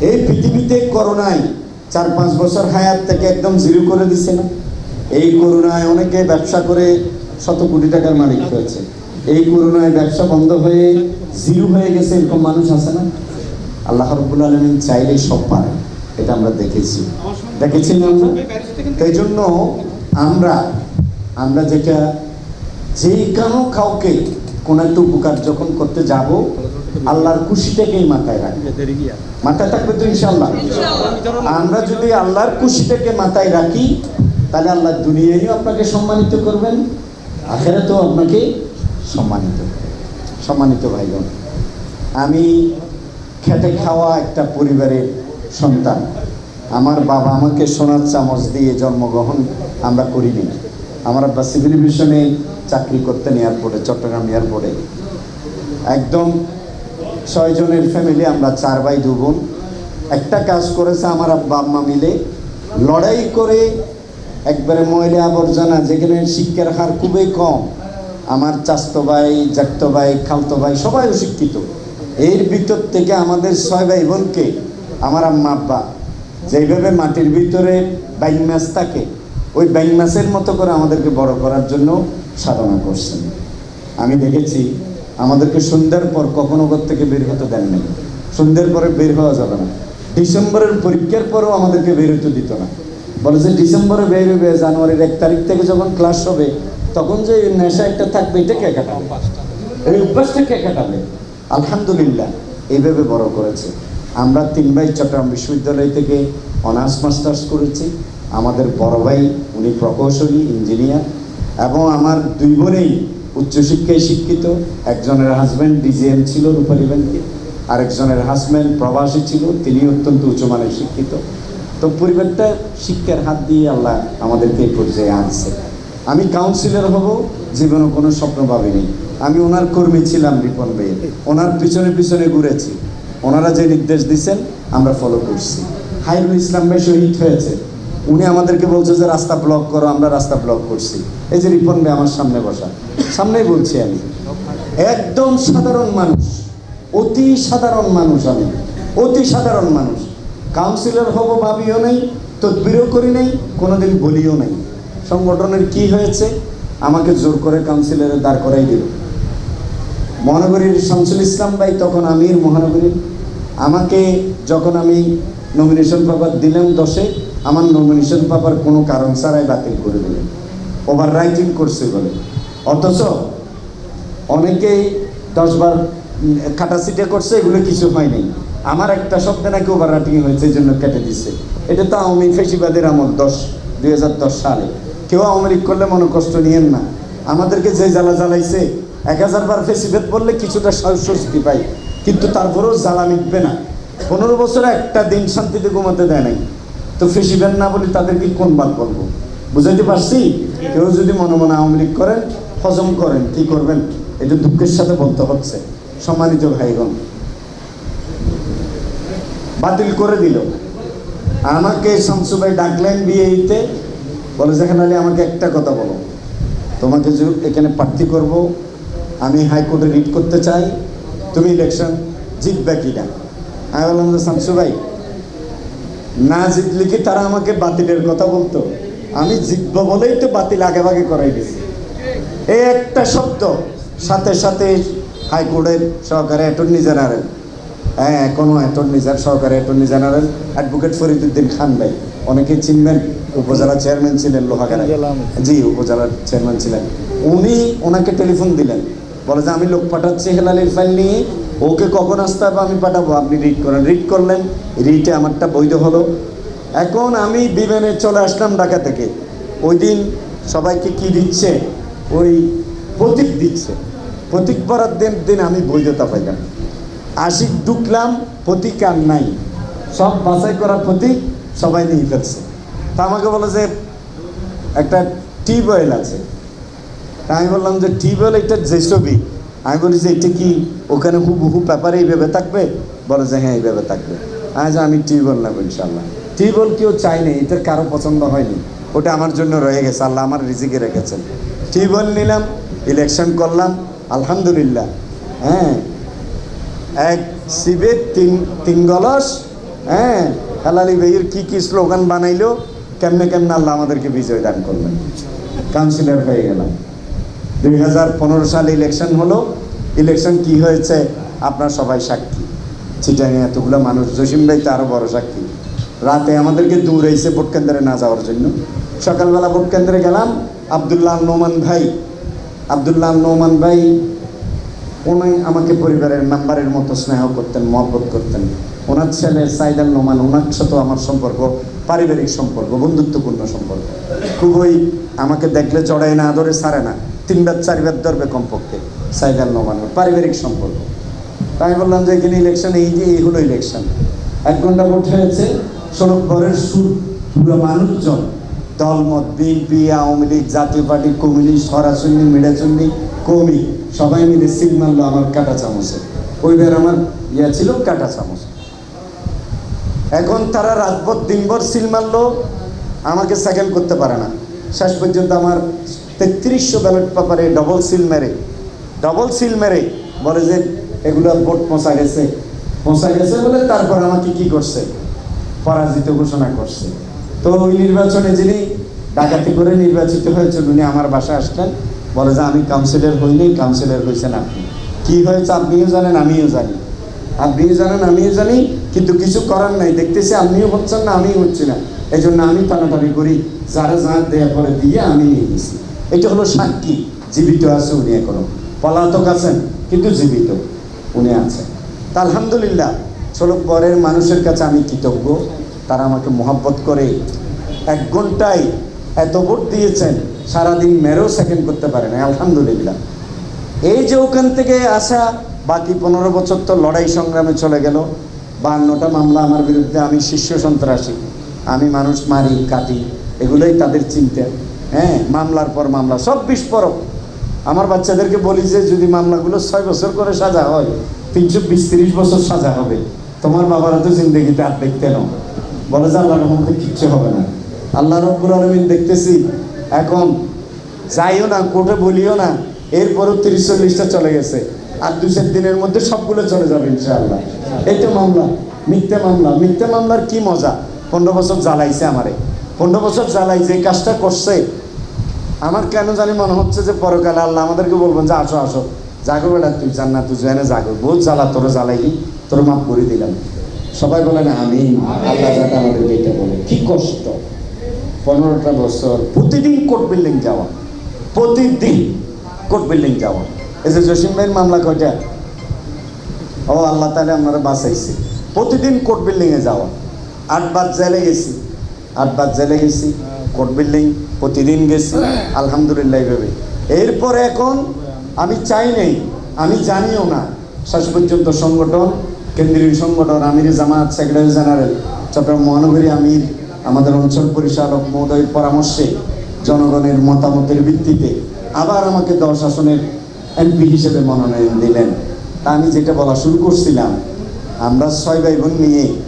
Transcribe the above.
এই পৃথিবীতে করোনায় চার পাঁচ বছর হায়াত থেকে একদম জিরো করে দিছে। না এই করোনায় অনেকে ব্যবসা করে শত কোটি টাকার মালিক হয়েছে। এই করোনায় ব্যবসা বন্ধ হয়ে জিরো হয়ে গেছে এরকম মানুষ আছে না? আল্লাহ রব্বুল আলমিন চাইলে সব পারে। এটা আমরা দেখেছি। দেখেছি না আমরা? তাই জন্য আমরা আমরা যেটা যে কোনো কাউকে কোনো একটা উপকার যখন করতে যাব আল্লাহর খুশিটাকেই মাথায় রাখব। মাথায় থাকবে তো ইনশাল্লাহ আমরা যদি আল্লাহর খুশিটাকে মাথায় রাখি তাহলে আল্লাহ দুনিয়ায়ও আপনাকে সম্মানিত করবেন আখেরাতেও আপনাকে সম্মানিত। সম্মানিত ভাইগণ আমি খেটে খাওয়া একটা পরিবারের সন্তান। আমার বাবা আমাকে সোনার চামচ দিয়ে জন্মগ্রহণ আমরা করিনি। আমার আব্বা সিভিল মিশনে চাকরি করতেন এয়ারপোর্টে চট্টগ্রাম এয়ারপোর্টে। একদম ছয়জনের ফ্যামিলি আমরা চার ভাই, দু বোন। একটা কাজ করেছে আমার আব্বা আম্মা মিলে। লড়াই করে একবারে ময়লা আবর্জনা, যেখানে শিক্ষার হার খুবই কম, আমার চাস্তো ভাই জাক্তো ভাই, খালতো ভাই, সবাই অশিক্ষিত। এর ভিতর থেকে আমাদের ছয় ভাই বোনকে আমার আম্মা আব্বা যেইভাবে মাটির ভিতরে বাইন মাছ থাকে, ওই বাইন মাছের মতো করে আমাদেরকে বড় করার জন্য সাধনা করছেন। আমি দেখেছি আমাদেরকে সন্ধ্যার পর কখনো ঘর থেকে বের হতে দেন নাই। সন্ধ্যার পরে বের হওয়া যাবে না। ডিসেম্বরের পরীক্ষার পরেও আমাদেরকে বের হতে দিত না। বলে যে ডিসেম্বরে বের হবে জানুয়ারির এক তারিখ থেকে যখন ক্লাস হবে, তখন যে নেশা একটা থাকবে, এটা কে কাটাবে এই অভ্যাসটা কে কাটাবে আলহামদুলিল্লাহ, এইভাবে বড় করেছে। আমরা তিন ভাই চট্টগ্রাম বিশ্ববিদ্যালয় থেকে অনার্স মাস্টার্স করেছি। আমাদের বড় ভাই, উনি প্রকৌশলী, ইঞ্জিনিয়ার এবং আমার দুই বোনেই উচ্চশিক্ষায় শিক্ষিত, একজনের হাজব্যান্ড ডিজিএম ছিল রূপালী ব্যাংকে, আরেকজনের হাজব্যান্ড প্রবাসী ছিল তিনি অত্যন্ত উচ্চমানের শিক্ষিত। তো পরিবারটা শিক্ষার হাত দিয়ে আল্লাহ আমাদেরকে এই পর্যায়ে আনছে। আমি কাউন্সিলর হব, জীবনে কোনো স্বপ্ন ভাবিনি। আমি ওনার কর্মী ছিলাম রিপন ভাইয়ের ওনার পিছনে পিছনে ঘুরেছি। ওনারা যে নির্দেশ দিচ্ছেন আমরা ফলো করছি। হাইরুল ইসলাম ভাই শহীদ হয়েছে। উনি আমাদেরকে বলছে যে, রাস্তা ব্লক করো, আমরা রাস্তা ব্লক করছি। এই যে রিপন ভাই আমার সামনে বসা, সামনেই বলছি আমি, একদম সাধারণ মানুষ, অতি সাধারণ মানুষ আমি, অতি সাধারণ মানুষ কাউন্সিলর হব ভাবিও নেই, তদবিরও করি নাই, কোনোদিন বলিও নাই। সংগঠনের কি হয়েছে? আমাকে জোর করে কাউন্সিলরে দাঁড় করাই দিল। মহানগরীর শামসুল ইসলাম ভাই তখন আমির মহানগরীর আমাকে যখন আমি নমিনেশন পেপার দিলাম দশে আমার নমিনেশন পেপার কোনো কারণ ছাড়াই বাতিল করে দিলেন। ওভার রাইটিং করছে বলে। অথচ অনেকেই দশবার কাটাছিটে করছে, এগুলো কিছু হয়নি আমার একটা শব্দে নাকি ওভার রাইটিং হয়েছে, এই জন্য কেটে দিচ্ছে। এটা তো আওয়ামী ফেসিবাদের আমল, দশ, দুই সালে। কেউ আওয়ামী লীগ করলে মনে কষ্ট নিয়েন না। আমাদেরকে যে জ্বালা জ্বালাইছে, এক হাজার বার ফেসিবেদ বললে কিছুটা স্বস্তি পাই। কিন্তু তারপরেও জ্বালা মিটবে না। পনেরো বছরে একটা দিন শান্তিতে ঘুমাতে দেয় নাই। তো ফেসিবেদ না বলি তাদেরকে কোন বাদ বলব? বুঝাইতে পারছি? কেউ যদি মনে মনে আওয়ামী লীগ করেন হজম করেন, কি করবেন? এটা দুঃখের সাথে বলতে হচ্ছে। সম্মানিত ভাইগণ, বাতিল করে দিল। আমাকে শামসু ভাই ডাকলেন বিয়েতে, বলে যেখানে আলী, আমাকে একটা কথা বলো। তোমাকে যে এখানে প্রার্থী করব, আমি হাইকোর্টে রিট করতে চাই। তুমি ইলেকশন জিতবে কি না আমি বললাম যে শামসু ভাই না জিতলে কি তারা আমাকে বাতিলের কথা বলতো? আমি জিতবো বলেই তো বাতিল আগে ভাগে করাই দিছি। এই একটা শব্দ সাথে সাথে হাইকোর্টের সহকারী অ্যাটর্নি জেনারেল হ্যাঁ এখনও অ্যাটর্নি জেনারেল সহকারী attorney general advocate Fariduddin Khan ভাই। অনেকেই চিনবেন উপজেলা চেয়ারম্যান ছিলেন লোহাগাড়া জি উপজেলার চেয়ারম্যান ছিলেন। উনি ওনাকে টেলিফোন দিলেন। বলে যে আমি লোক পাঠাচ্ছি হেলালির ফাইল নিয়ে ওকে কখন আসতে হবে আমি পাঠাবো, আপনি রিড করেন। রিড করলেন রিটে আমারটা বৈধ হলো। এখন আমি বিমানে চলে আসলাম ঢাকা থেকে। ওই দিন সবাইকে কি দিচ্ছে? ওই প্রতীক দিচ্ছে। প্রতীক পড়ার দিন দিন আমি বৈধতা পাইলাম। আশিক ঢুকলাম, প্রতীক আর নাই। সব বাছাই করা প্রতীক সবাই নিয়ে ফেলছে। তা আমাকে বলে যে, একটা টিউবওয়েল আছে। তা আমি বললাম যে, টিউবওয়েল এটা যে ছবি আমি বলি যে, এটা কি ওখানে হুবহু পেপারে এইভাবে থাকবে? বলে যে হ্যাঁ এইভাবে থাকবে। আজ আমি টিউবওয়েল নেব ইনশাল্লাহ টিউবওয়েল কেউ চাইনি এটা কারও পছন্দ হয়নি। ওটা আমার জন্য রয়ে গেছে, আল্লাহ আমার রিজিকে রেখেছেন। টিউবওয়েল নিলাম, ইলেকশন করলাম, আলহামদুলিল্লাহ। হ্যাঁ এক শিবের তিন তিন গলস হ্যাঁ হেলালি ভাইয়ের কী কি স্লোগান বানাইলো, কেমনে কেমনে আল্লাহ আমাদেরকে বিজয় দান করলেন কাউন্সিলর হয়ে গেলাম। দুই হাজার পনেরো সালে ইলেকশন হলো। ইলেকশন কি হয়েছে? আপনার সবাই সাক্ষী। চিটাঙে এতগুলো মানুষ, জসিম ভাই তো আরও বড় সাক্ষী। রাতে আমাদেরকে দৌড়াইছে ভোট কেন্দ্রে না যাওয়ার জন্য। সকালবেলা ভোট কেন্দ্রে গেলাম, আবদুল্লাহ নোমান ভাই। আবদুল্লাহ নোমান ভাই, উনি আমাকে পরিবারের মেম্বারের মতো স্নেহ করতেন, মহব্বত করতেন। ওনার ছেলে সাইদাল নোমান, ওনার সাথে আমার সম্পর্ক, পারিবারিক সম্পর্ক, বন্ধুত্বপূর্ণ সম্পর্ক। খুবই আমাকে দেখলে চড়াই না, আদরে ছাড়ে না। তিনবার, চারবার ধরবে কমপক্ষে সাইদাল নোমান পারিবারিক সম্পর্ক। আমি বললাম যে এখানে ইলেকশন এই যে এই হলো ইলেকশন এক ঘণ্টা ভোট হয়েছে, সড়ক ঘরের সুর, পুরো মানুষজন দলমত বিএনপি, আওয়ামী লীগ, জাতীয় পার্টি, কমিউনিস্ট সরাসরি মিডাচুন্নি কমি সবাই মিলে সিল মারলো আমার কাটা চামচে। ওইবার আমার ইয়া ছিল কাটা চামচ। এখন তারা রাতভর দিনভর সিল মারলো, আমাকে সেকেন্ড করতে পারে না। শেষ পর্যন্ত আমার তেত্রিশশো ব্যালট পেপারে ডবল সিল মেরে ডবল সিল মেরে বলে যে এগুলো ভোট পৌঁছা গেছে। পৌঁছা গেছে বলে তারপর আমাকে কি করছে? পরাজিত ঘোষণা করছে। তো ওই নির্বাচনে যিনি ডাকাতি করে নির্বাচিত হয়েছেন, উনি আমার বাসায় আসলেন, বলে যে আমি কাউন্সিলর হইনি কাউন্সিলর হয়েছেন আপনি। কি হয়েছে আপনিও জানেন, আমিও জানি। আপনিও জানেন, আমিও জানি, কিন্তু কিছু করার নাই। দেখতেছি আপনিও হচ্ছেন না, আমিও হচ্ছি না। এই জন্য আমি টানাটানি করি। যারা যা দেয়া পরে দিয়ে আমি নিয়ে গেছি এটা হলো সাক্ষী, জীবিত আছে উনি এখনও। পলাতক আছেন, কিন্তু জীবিত উনি আছেন। তা আলহামদুলিল্লাহ সড়ক পরের মানুষের কাছে আমি কৃতজ্ঞ। তারা আমাকে মহাব্বত করে এক ঘন্টায় এত ভোট দিয়েছেন, সারাদিন মেরেও সেকেন্ড করতে পারে না আলহামদুলিল্লাহ। এই যে ওখান থেকে আসা, বাকি পনেরো বছর তো লড়াই সংগ্রামে চলে গেল। বান্নটা মামলা আমার বিরুদ্ধে আমি শিষ্য সন্ত্রাসী। আমি মানুষ মারি, কাটি, এগুলোই তাদের চিন্তা। হ্যাঁ মামলার পর মামলা, সব বিস্ফোরক। আমার বাচ্চাদেরকে বলি যে, যদি মামলাগুলো ছয় বছর করে সাজা হয়, তিনশো বিশ তিরিশ বছর সাজা হবে। তোমার বাবারা তো জিন্দগিতে আর দেখতে নাও বলে যে আল্লাহ রহমতে কিচ্ছু হবে না। আল্লাহ রব্বুল আলমিন দেখতেছি, এখন যাইও না, কোর্টে বলিও না, এরপরও তিরিশ চল্লিশটা চলে গেছে। আর দু চার দিনের মধ্যে সবগুলো চলে যাবে ইনশাআল্লাহ। এই তো মামলা, মিথ্যে মামলা। মিথ্যে মামলার কি মজা? পনেরো বছর জ্বালাইছে আমারে। পনেরো বছর জ্বালাই, যে কাজটা করছে, আমার কেন জানি মনে হচ্ছে যে পরকালে আল্লাহ আমাদেরকে বলবেন যে, আসো আসো জাগো বেটা তুই জান্নাত, তুই জানে জাগো বহুত জ্বালা, তোর জ্বালাইলি তোর মাফ করে দিলাম। সবাই বলে না আমি আল্লাহ যাতে আমাদেরকে এটা বলে। কি কষ্ট। পনেরোটা বছর প্রতিদিন কোর্ট বিল্ডিং যাওয়া, প্রতিদিন কোর্ট বিল্ডিং যাওয়া। এই যে জসিম ভাইয়ের মামলা কয়টা? ও আল্লাহ তাহলে আমরা বাঁচাইছে। প্রতিদিন কোর্ট বিল্ডিংয়ে যাওয়া। আটবার জেলে গেছি। আটবার জেলে গেছি, কোর্ট বিল্ডিং প্রতিদিন গেছি, আলহামদুলিল্লাহ ভেবে এরপরে এখন আমি চাই নেই, আমি জানিও না, শেষ পর্যন্ত সংগঠন, কেন্দ্রীয় সংগঠন, আমির জামাত সেক্রেটারি জেনারেল, চট্টগ্রাম মহানগরী আমির, আমাদের অঞ্চল পরিচালক মহোদয়ের পরামর্শে জনগণের মতামতের ভিত্তিতে আবার আমাকে দশ আসনের এমপি হিসেবে মনোনয়ন দিলেন। তা আমি যেটা বলা শুরু করছিলাম, আমরা ছয় ভাই বোন নিয়ে